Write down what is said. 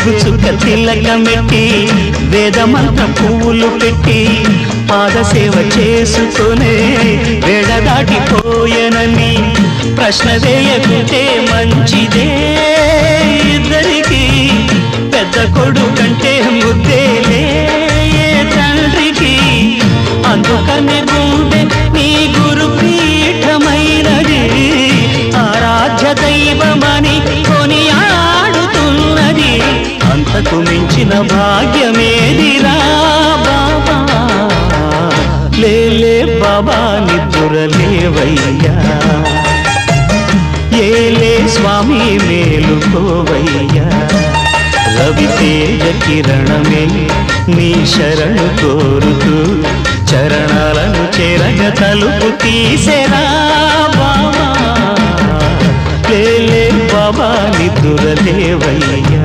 రేగు చుక్క తిలకమెట్టి వేదమంత్ర పువ్వులు పెట్టి పాదసేవ చేసుకునే వేడ దాటిపోయనని ప్రశ్న వేయకుంటే మంచిదే ఇద్దరికి. పెద్ద కొడుకంటే ముద్దేలే తండ్రికి. అందుకని గుండె నీ గురు పీఠమైనది ఆరాధ్య దైవమని మించిన భాగ్యమేదిరా బాబా? లేలే బాబా నిద్రలేవయ్యా ఏలే స్వామి మేలుకోవయ్యా రవి తేజ కిరణమే నీ శరణు కోరుతూ చరణాలను చెరగ తలుపు తీసెరా బాబా? లేలే బాబా నిద్రలేవయ్యా